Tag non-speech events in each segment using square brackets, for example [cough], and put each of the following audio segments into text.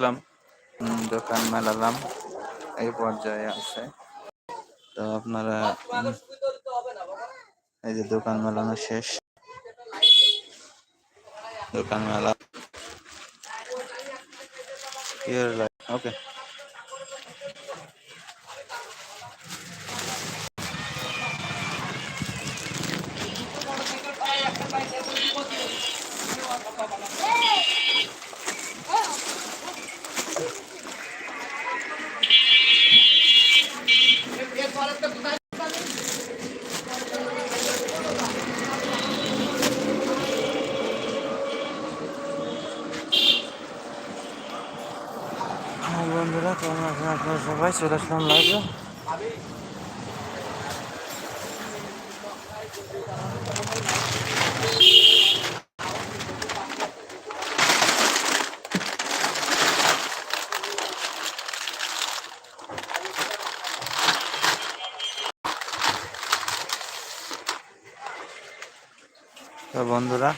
আসলাম। দোকান মেলালাম। এই পর্যায়ে আছে। তো আপনারা এই যে দোকান মেলানো শেষ। দোকান মেলা। ওকে বন্ধুরা কেমন আছেন আপনারা সবাই? চলে আসলাম লাইভে তো বন্ধুরা।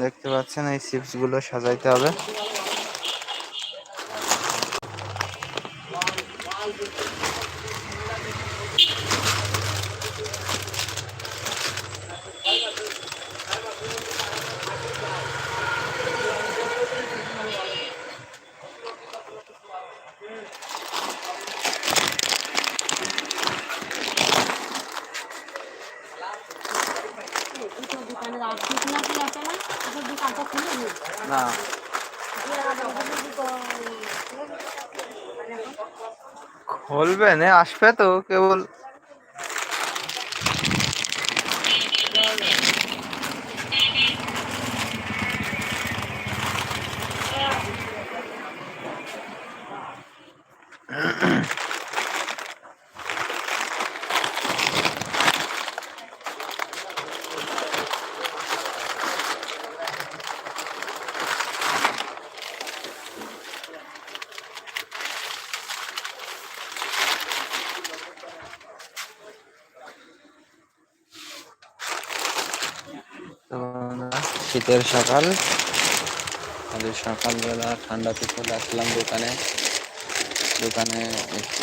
দেখতে পাচ্ছেন এই চিপসগুলো সাজাইতে হবে দুটো দোকানের আর ঠিক না কি আছে না ওদের দোকানটা খুলে দিই না খুলবে না আসবে তো কেবল তো বন্ধুরা, শীতের সকাল। আজ সকালবেলা ঠান্ডাতে চলে আসলাম দোকানে। দোকানে একটু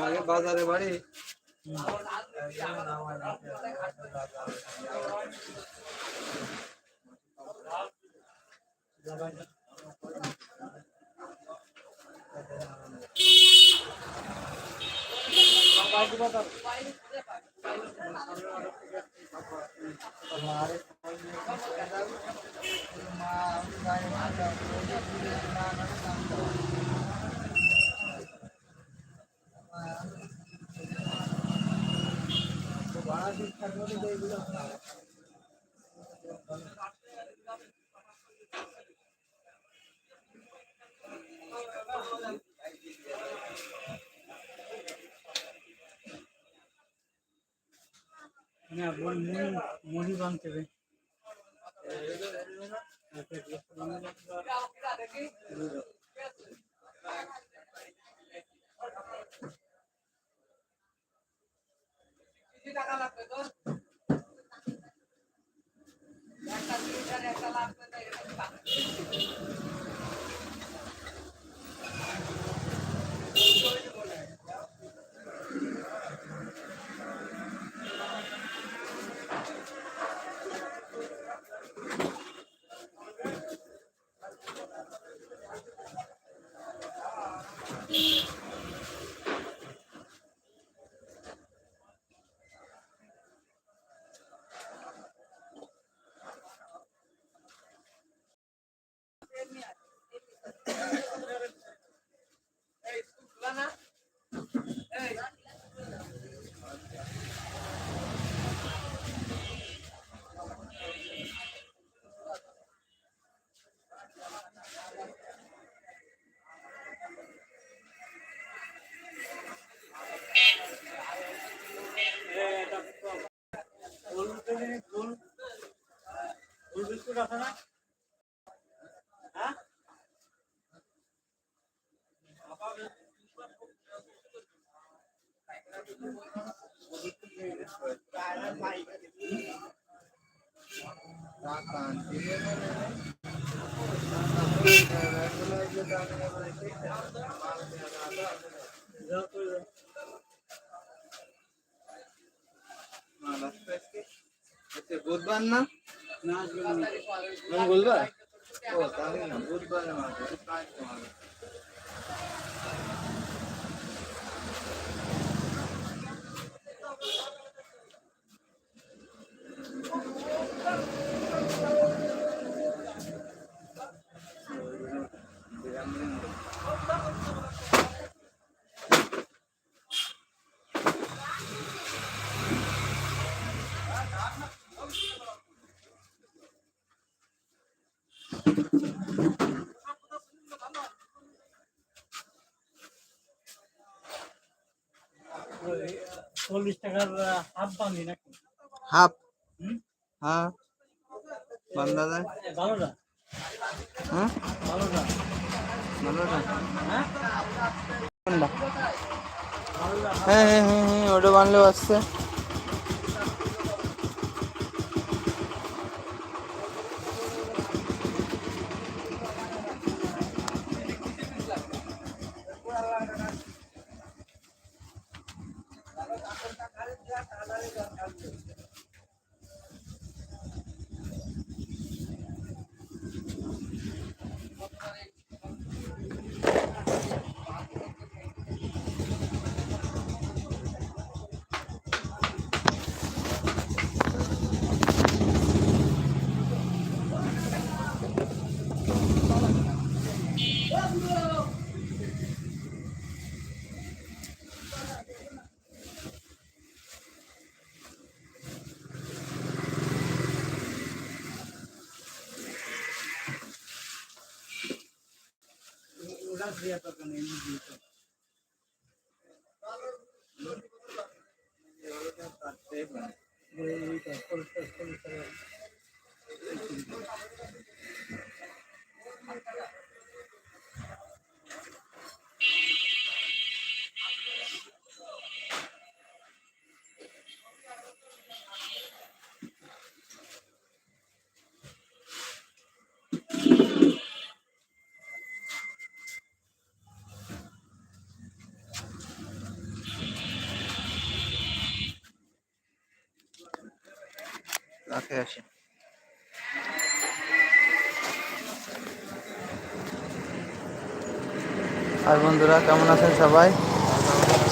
আমাকে বাজারে বাড়ি। মা না মুড়ি মুড়ি বানতে হবে ফুল me. বুধবার না না আজকে না। মঙ্গলবার ও তাহলে না বুধবারে চল্লিশ টাকার হাফ। বানি নাকি হাফ হ্যাঁ। বান্দা যায় ভালো না হ্যাঁ? কোনটা ভালোটা হ্যাঁ হ্যাঁ হ্যাঁ হ্যাঁ ওটা বানলেও আসছে ওটা দেওয়া দরকার নেই এমনি দিয়ে দাও। আর বন্ধুরা কেমন আছেন সবাই?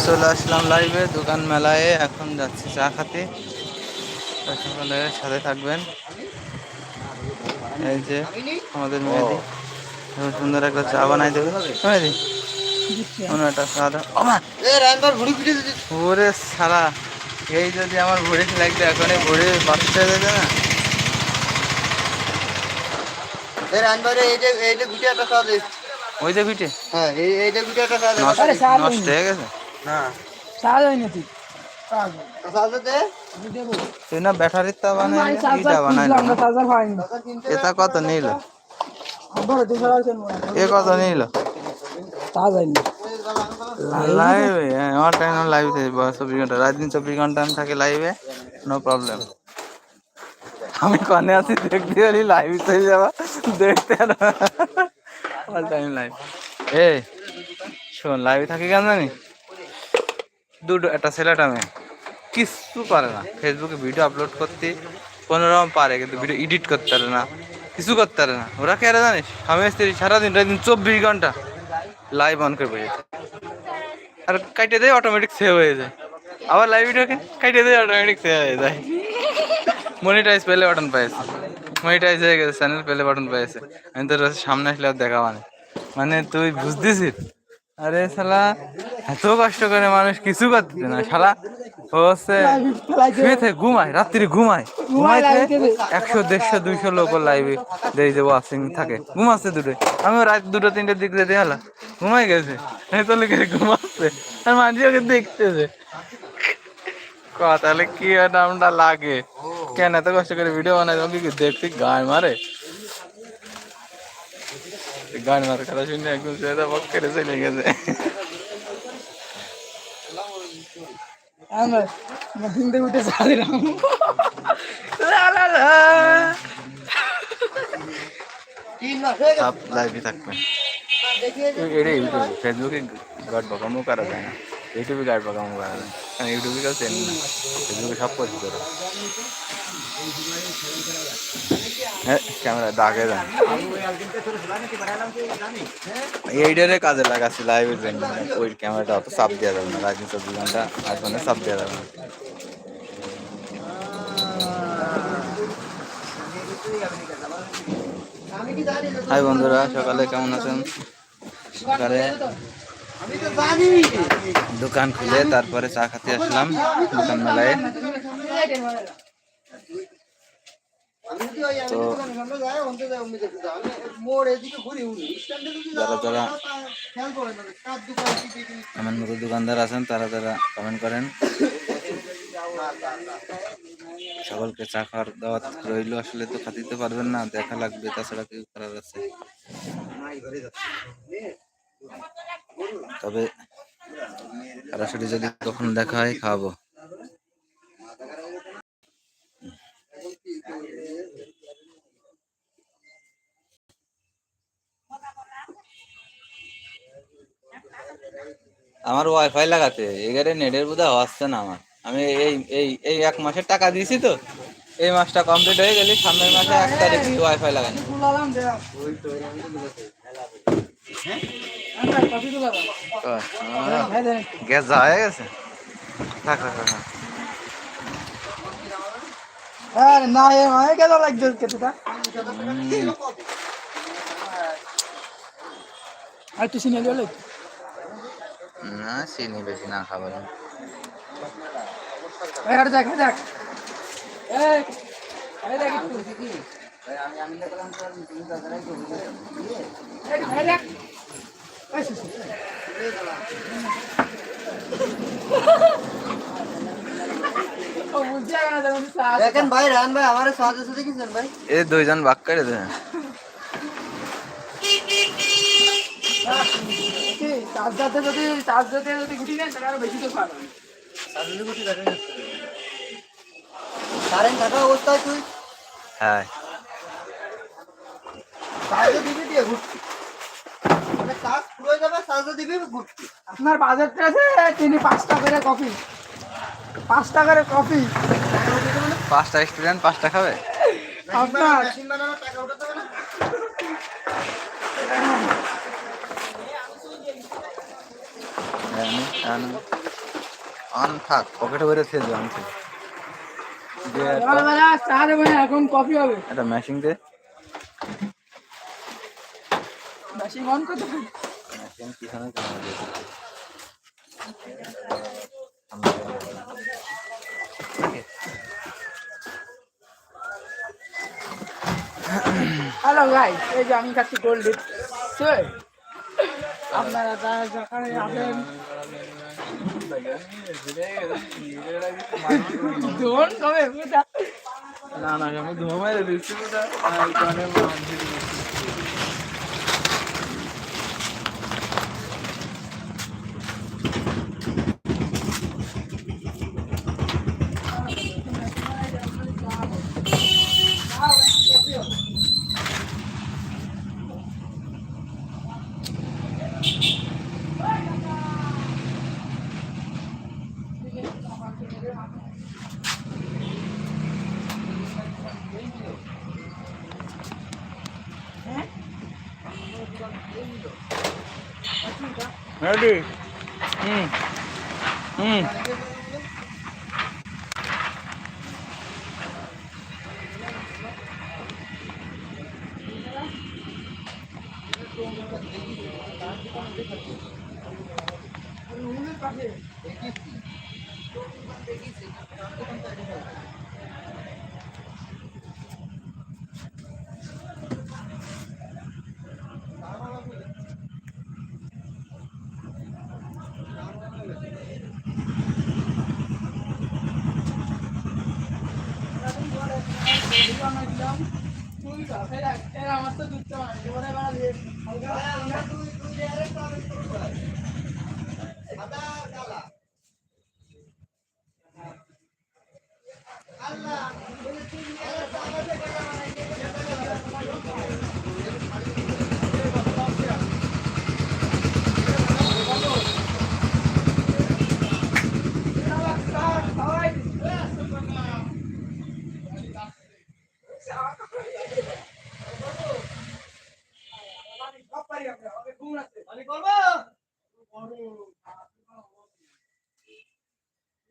চলে আসলাম লাইভে দোকান মেলায়। এখন যাচ্ছি চা খাতে। সকলে সাথে থাকবেন। এই যে আমাদের মেহেদি। এত সুন্দর একটা চা বানাই দেবে। কোনো একটা চা দাও ওমা! ওরে সারা এই যদি আমার ভুড়ি লাগবে এখন এই বাচ্চা হয়ে যাবে না? ওই যে নষ্ট হয়ে গেছে? সাজ হয় না তুই তুই না ব্যাটারির তা বানাই ইটা এটা কত নিল? এ কত নিল? লাইভে? আমার টাইম লাইভ থাকে। চব্বিশ ঘণ্টা। রাত দিন চব্বিশ ঘণ্টা আমি থাকি লাইভে। নো প্রবলেম আমি কনে আছি দেখতে পারি লাইভ হয়ে যাবা। দেখতে অল টাইম লাইভ এ শোন লাইভে থাকি কেন জানি? দুটো একটা ছেলেটা মেয়ে। কিচ্ছু পারে না। ফেসবুকে ভিডিও আপলোড করতে কোনো রকম পারে কিন্তু ভিডিও এডিট করতে পারে না। কিছু করতে পারে না। ওরা কে আরে জানিস? স্বামী স্ত্রী সারাদিন দিন চব্বিশ ঘণ্টা লাইভ অন করে বসে আর কাইটে দেয় অটোমেটিক সেভ হয়ে যায়। আবার লাইভ ভিডিওকে কাইটে দেয় অটোমেটিক সেভ হয়ে যায়। [laughs] মনিটাইজ পেলে বাটন পাইছে মনিটাইজ হয়ে গেছে চ্যানেল পেলে বাটন পাইছে। আমি তোর সামনে আসলে আর দেখা মানে মানে তুই বুঝতেছিস? আরে শালা এত কষ্ট করে মানুষ কিছু করতে না। শালা হচ্ছে ঘুমায় রাত্রি ঘুমায়। ঘুমাইতে একশো দেড়শো দুইশো লোক লাইভে দেই যে ওয়াচিং থাকে। ঘুমাচ্ছে দুটো আমিও রাত দুটো তিনটের দিক দিয়ে হলা ঘুমাই গেছে। এই তো লোকের ঘুমাচ্ছে আর মানুষ ওকে দেখতেছে। ক তাহলে কি নামটা লাগে? কেন এত কষ্ট করে ভিডিও বানাই তোমাকে কি দেখতে গান মারে? গান মারে কথা শুনে একদম সেটা বক করে চলে গেছে। আমরা থেকে উঠে চা দিলাম সব লাইভে থাকবে। এটা ইউটিউব ফেসবুকে গার্ড বকামো করা যায় না। ইউটিউবে গার্ড বকামো করা যায় কারণ ইউটিউবে কেউ চেন না। ফেসবুকে সব পরিচিত হ্যাঁ ক্যামেরা দাগে যান। কাজে লাগাচ্ছি লাইভের জন্য। ওই ক্যামেরাটা অত চাপ দেওয়া যাবে না রাজনীতি চব্বিশ ঘণ্টা আইফোনে চাপ দেওয়া যাবে না। হাই বন্ধুরা, সকালে কেমন আছেন? সকালে দোকান খুলে তারপরে চা খেতে আসলাম দোকান মেলায় তো যারা যারা এমন মতো দোকানদার আছেন তারা তারা কমেন্ট করেন। সকলকে চা খাওয়ার দাওয়াত রইল আসলে তো খাতিতে পারবেন না দেখা লাগবে তাছাড়া কেউ করার আছে। তবে সরাসরি যদি কখনো দেখা হয় খাওয়াবো। আমার ওয়াইফাই লাগাতে এগারে নেটের বোধহয় হচ্ছে না আমার। আমি এই এই এই এক মাসের টাকা দিয়েছি তো এই মাসটা কমপ্লিট হয়ে গেলে সামনের মাসে এক তারিখ ওয়াইফাই লাগানি হ্যাঁ? গ্যাস হয়ে গেছে? থাক, থাক। আরে না এ মায়ে কেন লাগছে কেতটা আর তুই সিনে গেলে না চিনি বেশি না খাবার। আর দেখ এই দেখ। দেখ একটু এই এই দেখ এই শিশু। ও বুঝছে না যেমন সাজ দেখেন ভাই রান ভাই আমার সাথে সাথে দেখেছেন ভাই? এই দুইজন বাক করে দেন। কি চার্জারতে যদি চার্জারতে যদি গুটি নেন তাহলে আরও বেশি তো পাবে কারেন্ট থাকা অবস্থায় তুই? হ্যাঁ। দিবি দিয়ে মানে পুরো যাবে দিবি আপনার বাজেটটা আছে তিনি পাঁচটা করে কফি পাঁচটা করে কফি পাঁচটা স্টুডেন্ট পাঁচটা খাবে? আপনার? থাক পকেটে ভরে খেয়ে সকালবেলা চা এখন কফি হবে। একটা মেশিন দে। মেশিন অন করতে মেশিন পিছনে ক্যামেরা হ্যালো ভাই। এই যে আমি খাচ্ছি গোল্ড আপনারা যারা যেখানে যাবেন না না, আমি ধোয়া দিচ্ছি। 好的，嗯，嗯。আমার তো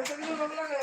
বাড়া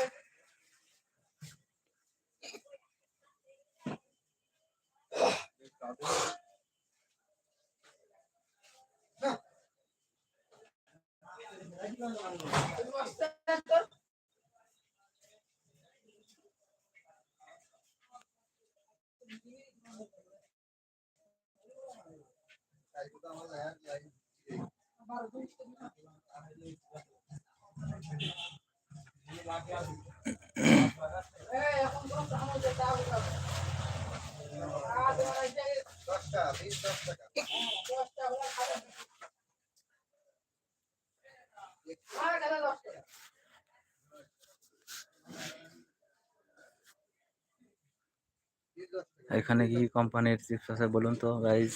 এখানে কি কোম্পানির চিপস আছে বলুন তো গাইজ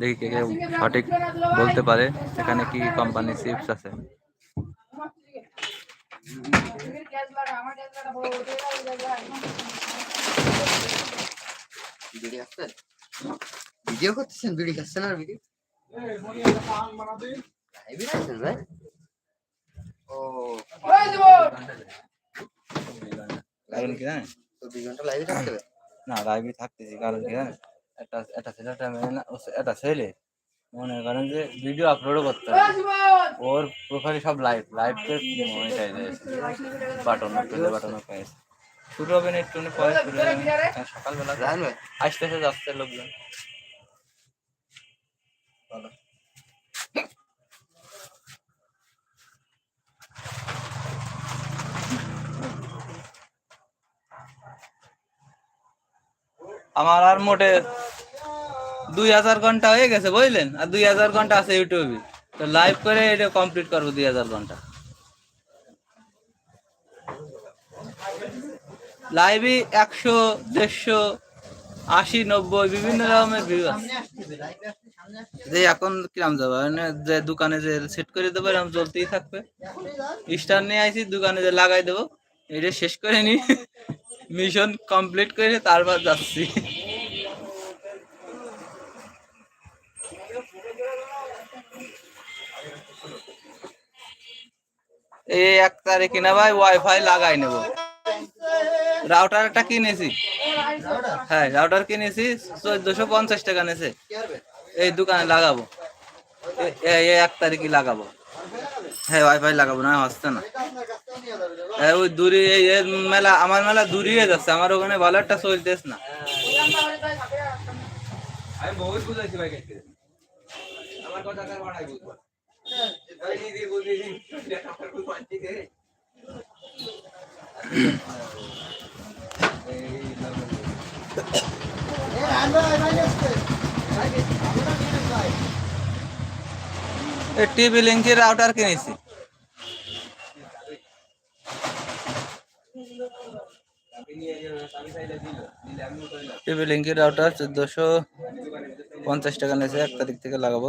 দেখি কে কে সঠিক বলতে পারে। এখানে কি কি কোম্পানির চিপস আছে? বিড়ি খাচ্ছেন ভিডিও করতেছেন? বিড়ি খাচ্ছেন আর ভিডিও ভাই। ও। কারণ কি জানেন? ঘণ্টা লাইভে থাকতে না লাইভে থাকতেছি কারণ কি জানেন? একটা একটা ছেলে একটা মেয়ে না ও একটা ছেলে। মনে করেন যে ভিডিও আপলোডও করতে হবে। ওর প্রোফাইলে সব লাইভ লাইভ কে মনিটাইজ বাটন পেলে বাটন পেয়েছে শুরু হবে না একটু পরে শুরু হবে সকালবেলা। আসতে আসতে যাচ্ছে লোকজন। আমার আর মোটে দুই হাজার ঘণ্টা হয়ে গেছে, বুঝলেন? আর দুই হাজার ঘণ্টা আছে ইউটিউবে তো লাইভ করে এটা কমপ্লিট করব দুই হাজার ঘণ্টা। লাইভে একশো, দেড়শো, আশি, নব্বই, বিভিন্ন রকমের ভিউ আছে। যে এখন কিরাম যাবে? মানে যে দোকানে যে সেট করে দেবো এরকম চলতেই থাকবে। স্টার নিয়ে আইছি, দোকানে যে লাগাই দেবো, এটা শেষ করে নি মিশন কমপ্লিট করে তারপর যাচ্ছি। এই এক তারিখে না ভাই ওয়াইফাই লাগাই নেব। রাউটারটা কিনেছি। হ্যাঁ রাউটার কিনেছি, চোদ্দশো পঞ্চাশ টাকা নেছে এই দোকানে লাগাবো। এক তারিখে লাগাবো। হ্যাঁ ওয়াইফাই লাগাবো, না হচ্ছে না। এই ওই দূরে, এই মেলা, আমার মেলা দূরিয়ে যাচ্ছে, আমার ওখানে ভালো একটা চলতেস না আমার কথা বাড়াই বুঝব? টিভি লিঙ্কের রাউটার কিনেছি টিভি লিঙ্কের রাউটার চোদ্দশো পঞ্চাশ টাকা নিয়েছে এক তারিখ থেকে লাগাবো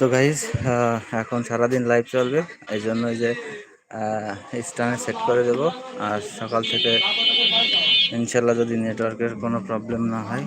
তো গাইজ এখন সারাদিন লাইভ চলবে, এই জন্য যে স্টানে সেট করে দেবো। আর সকাল থেকে ইনশাল্লাহ যদি নেটওয়ার্কের কোনো প্রবলেম না হয়।